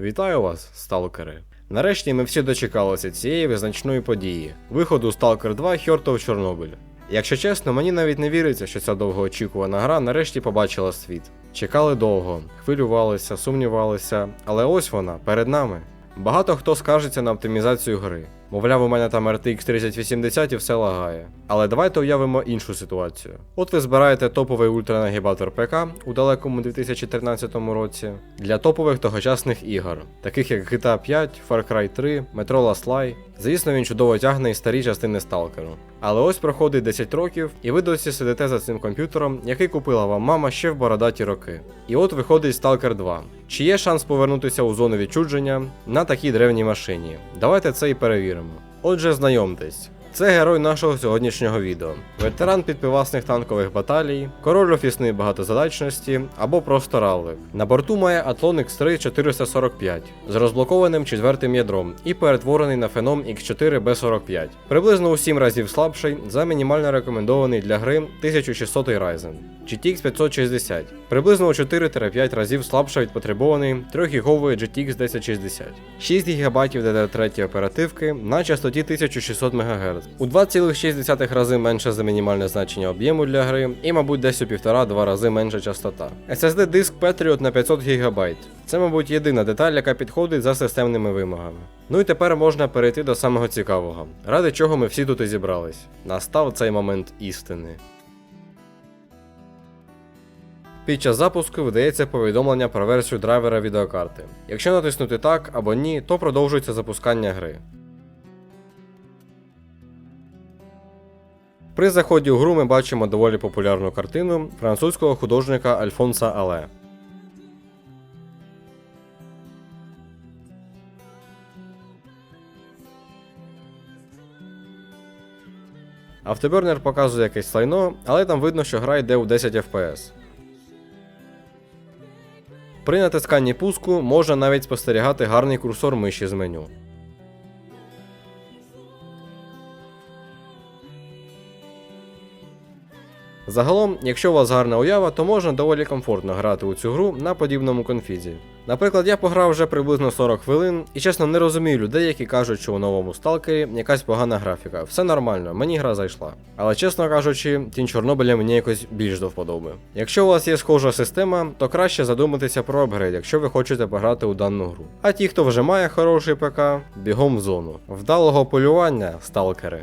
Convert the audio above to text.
Вітаю вас, сталкери! Нарешті ми всі дочекалися цієї визначної події виходу Stalker 2 Heart of Чорнобиль. Якщо чесно, мені навіть не віриться, що ця довгоочікувана гра нарешті побачила світ. Чекали довго, хвилювалися, сумнівалися, але ось вона перед нами. Багато хто скаржиться на оптимізацію гри. Мовляв, у мене там RTX 3080 і все лагає. Але давайте уявимо іншу ситуацію. От ви збираєте топовий ультранагібатор ПК у далекому 2013 році для топових тогочасних ігор, таких як GTA 5, Far Cry 3, Metro Last Light. Звісно, він чудово тягне і старі частини сталкеру. Але ось проходить 10 років, і ви досі сидите за цим комп'ютером, який купила вам мама ще в бородаті роки. І от виходить Stalker 2. Чи є шанс повернутися у зону відчудження на такій древній машині? Давайте це і перевіримо. Отже, знайомтесь. Це герой нашого сьогоднішнього відео. Ветеран підпивасних танкових баталій, король офісної багатозадачності або просто равлик. На борту має Athlon X3 445 з розблокованим четвертим ядром і перетворений на Phenom X4 B45. Приблизно у 7 разів слабший за мінімально рекомендований для гри 1600 Ryzen. GTX 560, приблизно у 4-5 разів слабше від потребованої 3-гігової GTX 1060, 6 ГБ DDR3 оперативки на частоті 1600 МГц, у 2,6 рази менше за мінімальне значення об'єму для гри, і, мабуть, десь у 1,5-2 рази менша частота. SSD диск Patriot на 500 ГБ. Це, мабуть, єдина деталь, яка підходить за системними вимогами. Ну і тепер можна перейти до самого цікавого, ради чого ми всі тут і зібрались. Настав цей момент істини. Під час запуску видається повідомлення про версію драйвера відеокарти. Якщо натиснути так або ні, то продовжується запускання гри. При заході у гру ми бачимо доволі популярну картину французького художника Альфонса Але. Автобернер показує якесь лайно, але там видно, що гра йде у 10 FPS. При натисканні пуску можна навіть спостерігати гарний курсор миші з меню. Загалом, якщо у вас гарна уява, то можна доволі комфортно грати у цю гру на подібному конфізі. Наприклад, я пограв вже приблизно 40 хвилин і чесно не розумію людей, які кажуть, що у новому сталкері якась погана графіка. Все нормально, мені гра зайшла. Але чесно кажучи, тінь Чорнобиля мені якось більш до вподоби. Якщо у вас є схожа система, то краще задуматися про апгрейд, якщо ви хочете пограти у дану гру. А ті, хто вже має хороший ПК, бігом в зону. Вдалого полювання, сталкери.